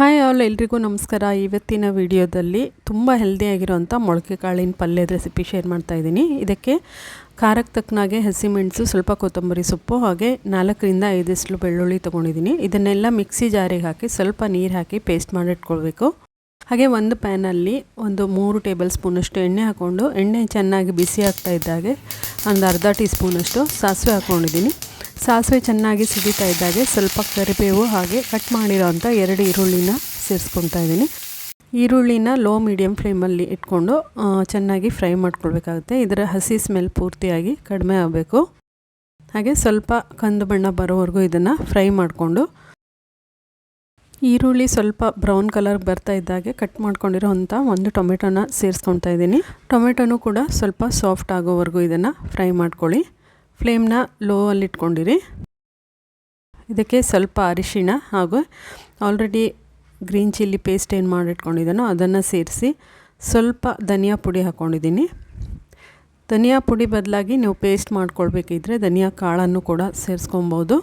Hi all ಎಲ್ರಿಗೂ ನಮಸ್ಕಾರ. ಇವತ್ತಿನ ವಿಡಿಯೋದಲ್ಲಿ ತುಂಬ ಹೆಲ್ದಿಯಾಗಿರೋಂಥ ಮೊಳಕೆ ಕಾಳಿನ ಪಲ್ಯದ ರೆಸಿಪಿ ಶೇರ್ ಮಾಡ್ತಾ ಇದ್ದೀನಿ. ಇದಕ್ಕೆ ಖಾರಕ್ಕೆ ತಕ್ಕನಾಗೆ ಹಸಿಮೆಣಸು, ಸ್ವಲ್ಪ ಕೊತ್ತಂಬರಿ ಸೊಪ್ಪು ಹಾಗೆ ನಾಲ್ಕರಿಂದ ಐದಷ್ಟು ಬೆಳ್ಳುಳ್ಳಿ ತೊಗೊಂಡಿದ್ದೀನಿ. ಇದನ್ನೆಲ್ಲ ಮಿಕ್ಸಿ ಜಾರಿಗೆ ಹಾಕಿ ಸ್ವಲ್ಪ ನೀರು ಹಾಕಿ ಪೇಸ್ಟ್ ಮಾಡಿಟ್ಕೊಳ್ಬೇಕು ಹಾಗೆ ಒಂದು ಪ್ಯಾನಲ್ಲಿ ಒಂದು ಮೂರು ಟೇಬಲ್ ಸ್ಪೂನಷ್ಟು ಎಣ್ಣೆ ಹಾಕ್ಕೊಂಡು ಎಣ್ಣೆ ಚೆನ್ನಾಗಿ ಬಿಸಿ ಆಗ್ತಾ ಇದ್ದಾಗೆ ಒಂದು ಅರ್ಧ ಟೀ ಸ್ಪೂನಷ್ಟು ಸಾಸಿವೆ ಹಾಕ್ಕೊಂಡಿದ್ದೀನಿ ಸಾಸಿವೆ ಚೆನ್ನಾಗಿ ಸಿಡಿತಾ ಇದ್ದಾಗೆ ಸ್ವಲ್ಪ ಕರಿಬೇವು ಹಾಗೆ ಕಟ್ ಮಾಡಿರೋಂಥ ಎರಡು ಈರುಳ್ಳಿನ ಸೇರಿಸ್ಕೊತಾ ಇದ್ದೀನಿ. ಈರುಳ್ಳಿನ ಲೋ ಮೀಡಿಯಮ್ ಫ್ಲೇಮಲ್ಲಿ ಇಟ್ಕೊಂಡು ಚೆನ್ನಾಗಿ ಫ್ರೈ ಮಾಡ್ಕೊಳ್ಬೇಕಾಗುತ್ತೆ. ಇದರ ಹಸಿ ಸ್ಮೆಲ್ ಪೂರ್ತಿಯಾಗಿ ಕಡಿಮೆ ಆಗಬೇಕು. ಹಾಗೆ ಸ್ವಲ್ಪ ಕಂದು ಬಣ್ಣ ಬರೋವರೆಗೂ ಇದನ್ನು ಫ್ರೈ ಮಾಡಿಕೊಂಡು, ಈರುಳ್ಳಿ ಸ್ವಲ್ಪ ಬ್ರೌನ್ ಕಲರ್ ಬರ್ತಾ ಇದ್ದಾಗೆ ಕಟ್ ಮಾಡ್ಕೊಂಡಿರೋವಂಥ ಒಂದು ಟೊಮೆಟೊನ ಸೇರಿಸ್ಕೊತಾ ಇದ್ದೀನಿ. ಟೊಮೆಟೊನೂ ಕೂಡ ಸ್ವಲ್ಪ ಸಾಫ್ಟ್ ಆಗೋವರೆಗೂ ಇದನ್ನು ಫ್ರೈ ಮಾಡ್ಕೊಳ್ಳಿ. ಫ್ಲೇಮ್ನ ಲೋ ಅಲ್ಲಿ ಇಟ್ಕೊಂಡಿರಿ ಇದಕ್ಕೆ ಸ್ವಲ್ಪ ಅರಿಶಿಣ ಹಾಗೂ ಆಲ್ರೆಡಿ ಗ್ರೀನ್ ಚಿಲ್ಲಿ ಪೇಸ್ಟ್ ಏನು ಮಾಡಿಟ್ಕೊಂಡಿದ್ದಾನೋ ಅದನ್ನು ಸೇರಿಸಿ ಸ್ವಲ್ಪ ಧನಿಯಾ ಪುಡಿ ಹಾಕ್ಕೊಂಡಿದ್ದೀನಿ ಧನಿಯಾ ಪುಡಿ ಬದಲಾಗಿ ನೀವು ಪೇಸ್ಟ್ ಮಾಡ್ಕೊಳ್ಬೇಕಿದ್ರೆ ಧನಿಯಾ ಕಾಳನ್ನು ಕೂಡ ಸೇರಿಸ್ಕೊಬೋದು.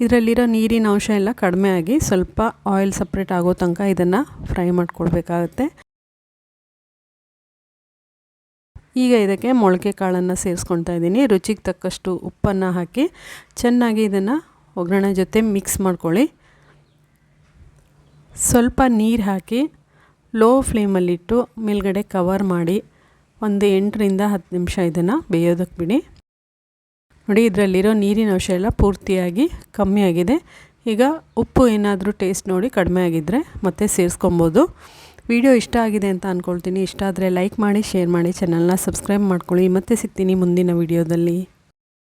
ಇದರಲ್ಲಿರೋ ನೀರಿನ ಅಂಶ ಎಲ್ಲ ಕಡಿಮೆ ಆಗಿ ಸ್ವಲ್ಪ ಆಯಿಲ್ ಸಪ್ರೇಟ್ ಆಗೋ ತನಕ ಇದನ್ನು ಫ್ರೈ ಮಾಡ್ಕೊಳ್ಬೇಕಾಗತ್ತೆ. ಈಗ ಇದಕ್ಕೆ ಮೊಳಕೆ ಕಾಳನ್ನು ಸೇರಿಸ್ಕೊಳ್ತಾ ಇದ್ದೀನಿ. ರುಚಿಗೆ ತಕ್ಕಷ್ಟು ಉಪ್ಪನ್ನು ಹಾಕಿ ಚೆನ್ನಾಗಿ ಇದನ್ನು ಒಗ್ಗರಣೆ ಜೊತೆ ಮಿಕ್ಸ್ ಮಾಡ್ಕೊಳ್ಳಿ. ಸ್ವಲ್ಪ ನೀರು ಹಾಕಿ ಲೋ ಫ್ಲೇಮಲ್ಲಿಟ್ಟು ಮೇಲ್ಗಡೆ ಕವರ್ ಮಾಡಿ ಒಂದು ಎಂಟರಿಂದ ಹತ್ತು ನಿಮಿಷ ಇದನ್ನು ಬೇಯೋದಕ್ಕೆ ಬಿಡಿ. ನೋಡಿ, ಇದರಲ್ಲಿರೋ ನೀರಿನ ಅಂಶ ಎಲ್ಲ ಪೂರ್ತಿಯಾಗಿ ಕಮ್ಮಿ ಆಗಿದೆ. ಈಗ ಉಪ್ಪು ಏನಾದರೂ ಟೇಸ್ಟ್ ನೋಡಿ ಕಡಿಮೆ ಆಗಿದ್ದರೆ ಮತ್ತೆ ಸೇರಿಸ್ಕೊಬೋದು. ವಿಡಿಯೋ ಇಷ್ಟ ಆಗಿದೆ ಅಂತ ಅಂದ್ಕೊಳ್ತೀನಿ ಇಷ್ಟ ಆದರೆ ಲೈಕ್ ಮಾಡಿ ಶೇರ್ ಮಾಡಿ ಚಾನಲ್ನ ಸಬ್ಸ್ಕ್ರೈಬ್ ಮಾಡ್ಕೊಳ್ಳಿ. ಮತ್ತೆ ಸಿಗ್ತೀನಿ ಮುಂದಿನ ವಿಡಿಯೋದಲ್ಲಿ.